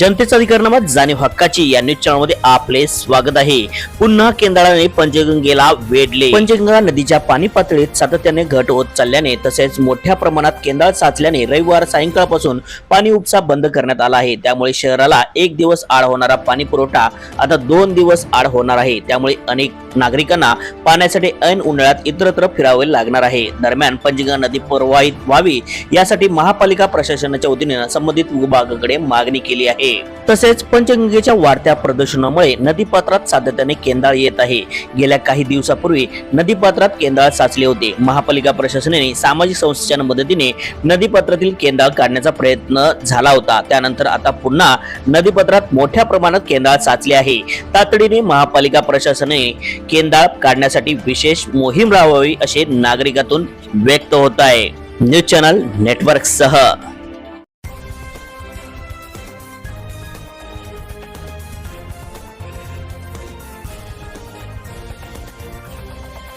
जनतेचा अधिकारनामात जाणीव हक्काची या न्यूज चॅनलमध्ये आपले स्वागत आहे. पुन्हा केंद्राने पंचगंगेला वेढले. पंचगंगा नदीच्या पाणी पातळीत सातत्याने घट होत चालल्याने तसेच मोठ्या प्रमाणात केंद्राळ साचल्याने रविवार सायंकाळपासून पाणी उपसा बंद करण्यात आला आहे. त्यामुळे शहराला एक दिवस आड होणारा पाणी पुरवठा आता दोन दिवस आड होणार आहे. त्यामुळे अनेक नागरिकांना पाण्यासाठी ऐन उन्हाळ्यात इतरत्र फिरावे लागणार आहे. दरम्यान पंचगंगा नदी प्रवाहित व्हावी यासाठी महापालिका प्रशासनाच्या वतीने संबंधित विभागाकडे मागणी केली आहे. तसेच पंचगंगेच्या वाढत्या प्रदूषणामुळे नदीपात्रात सातत्याने केंदाळ येत आहे. गेल्या काही दिवसापूर्वी नदीपात्रात केंदाळ साचले होते. महापालिका प्रशासनाने सामाजिक संस्थेच्या मदतीने नदीपात्रातील केंद्राळ काढण्याचा प्रयत्न झाला होता. त्यानंतर आता पुन्हा नदीपात्रात मोठ्या प्रमाणात केंदाळ साचले आहे. तातडीने महापालिका प्रशासनाने केंदाळ काढण्यासाठी विशेष मोहीम राबवावी असे नागरिकातून व्यक्त होत आहे. News channel network